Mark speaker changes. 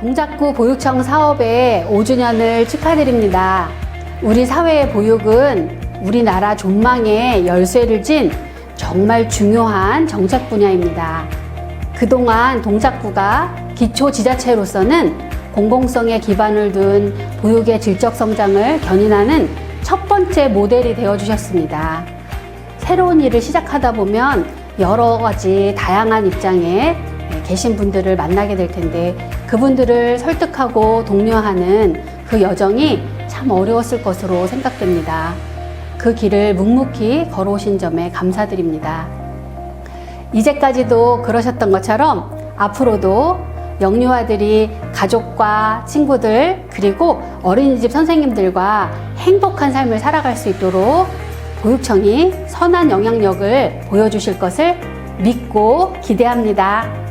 Speaker 1: 동작구 보육청 사업의 5주년을 축하드립니다. 우리 사회의 보육은 우리나라 존망의 열쇠를 진 정말 중요한 정책 분야입니다. 그동안 동작구가 기초 지자체로서는 공공성에 기반을 둔 보육의 질적 성장을 견인하는 첫 번째 모델이 되어 주셨습니다. 새로운 일을 시작하다 보면 여러 가지 다양한 입장에 계신 분들을 만나게 될 텐데 그분들을 설득하고 독려하는 그 여정이 참 어려웠을 것으로 생각됩니다. 그 길을 묵묵히 걸어오신 점에 감사드립니다. 이제까지도 그러셨던 것처럼 앞으로도 영유아들이 가족과 친구들 그리고 어린이집 선생님들과 행복한 삶을 살아갈 수 있도록 보육청이 선한 영향력을 보여주실 것을 믿고 기대합니다.